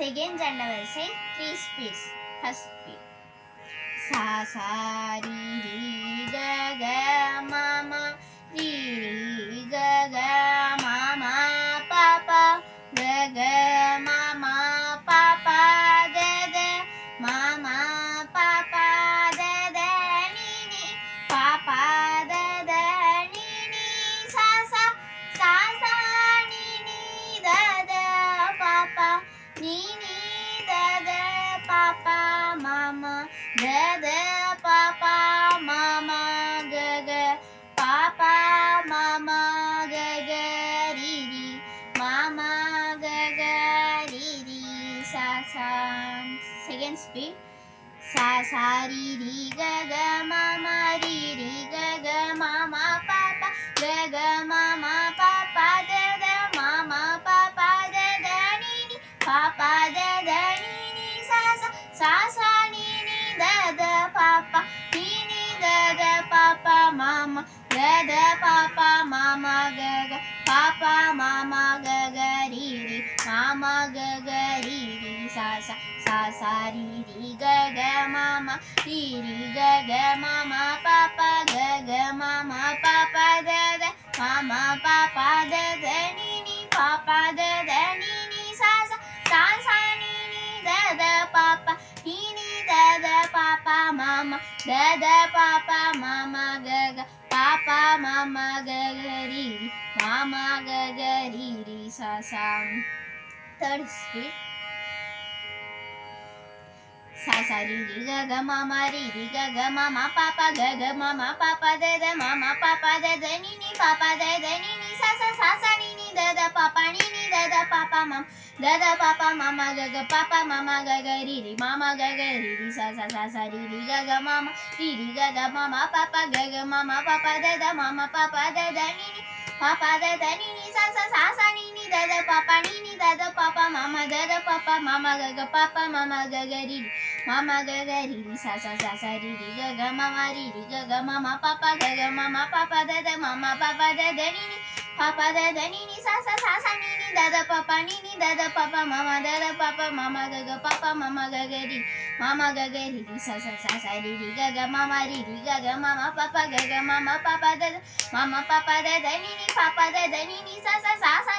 Second janda will sing three speeds. First speed. Sa sa ri ri ga Mama, de papa, mama, pa papa, mama, ge ge mama, pa ma sa sa second speed. Sa sa ri ri mama, ga ma mama, papa, ri ದ ಪಾಪ ಮಾಮ ಗಗ ಪಾಪ ಮಾಮ ಗಗ ರೀ ರಿ ಮಾಮ ಗಗ ರೀ ರಿ ಸಾ ಸಾ ಸಾ ಸಾ ರೀ ರಿ ಗಗ ಮಾಮ ರೀ ರಿ ಗಗ ಮಾಮ ಪಾಪ ಗಗ ಮಾಮ ಪಾಪ ದ ದ ಮಾಮ ಪಾಪ ದ ದ ನೀ ನೀ ಪಾಪ ದ ದ ನೀ ನೀ ಸಾ ಸಾ ಸಾ ಸಾ ನೀ ನೀ ದ ದ ಪಾಪ ನೀ ನೀ ದ ದ ಪಾಪ ಮಾಮ ದ ದ ಪಾಪ Mama gagari, mama gagari ma ma ga Sasa ri ri sa sa third mama sa sa ri ri ga mama papa ma ri ri ga nini sasa sasa nini pa papa nini sa sa sa sa da da pa pa da da pa pa ma ma ga ga pa pa ma ma ga ga ri ri ma ma ga ga ri ri sa sa sa sa ri ri ga ga ma ma ri ri ga ga ma ma pa pa ga ga ma ma pa pa da da ma ma pa pa da da ni ni pa pa da da ni ni sa sa sa sa ni ni da da pa pa ni ni da da pa pa ma ma da da pa pa ma ma ga ga pa pa ma ma ga ga ri ri mama ga ga ri ri sa sa sa sa ri ri ga ga mama ri ri ga ga mama papa ga ga mama papa da da mama papa da da ni ni papa da da ni ni sa sa sa sa ni ni da da papa ni ni da da papa mama da da papa mama ga ga papa mama ga ga ri mama ga ga ri ri sa sa sa sa ri ri ga ga mama ri ri ga ga mama papa ga ga mama papa da da mama papa da da ni ni papa da da ni ni sa sa sa sa